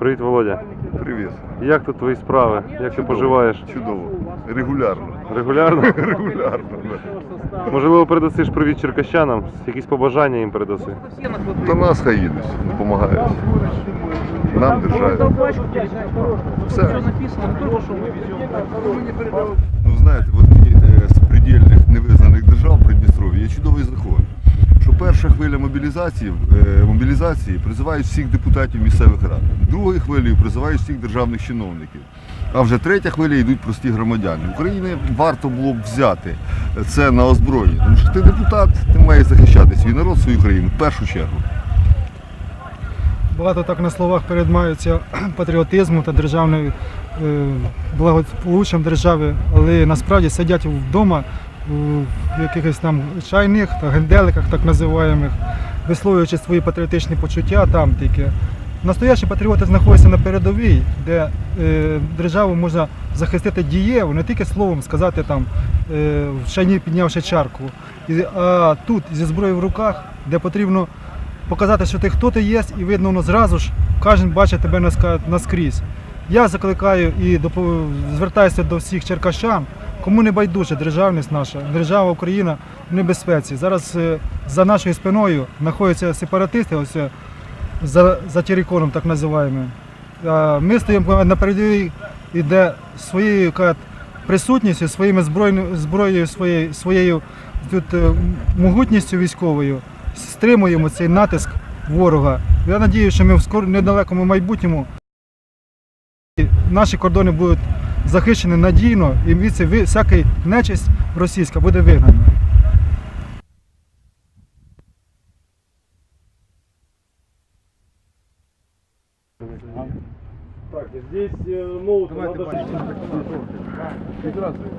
Привіт, Володя. Привіт. Як тут твої справи? Як ти поживаєш? Чудово. Регулярно. Регулярно? Регулярно. да. Можливо, передасиш привіт черкащанам, якісь побажання їм передаси. Та нас хай їдуть, допомагають. Нам держають. Все. Ну знаєте, в перша хвиля мобілізації, е, мобілізації призивають всіх депутатів місцевих рад, другою хвилею призивають всіх державних чиновників. А вже третя хвиля йдуть прості громадяни. Україні варто було б взяти це на озброєння, тому що ти депутат, ти маєш захищати свій народ, свою країну в першу чергу. Багато так на словах переймаються патріотизму та державною е, благополуччям держави, але насправді сидять вдома у якихось там чайних та генделиках, так називаємих, висловлюючи свої патріотичні почуття там тільки. Настоящі патріоти знаходяться на передовій, де е, державу можна захистити дієво, не тільки словом сказати там, е, в чайні піднявши чарку, І- а тут зі зброєю в руках, де потрібно показати, що ти хто ти є, і видно воно зразу ж, кожен бачить тебе наскрізь. Я закликаю і звертаюся до всіх черкащан, кому не байдуже державність наша, держава Україна в небезпеці. Зараз е, за нашою спиною знаходяться сепаратисти, ось е, за, за Тереконом, так називаємо. Ми стоїмо на передовій, і своєю присутністю, своїми збройною зброєю, своєю, своєю тут, е, могутністю військовою стримуємо цей натиск ворога. Я сподіваюся, що ми в скоро недалекому майбутньому наші кордони будуть захищені надійно і звідси всякий всяка нечисть російська буде вигнана. Так, здесь ноут надо Здравствуйте.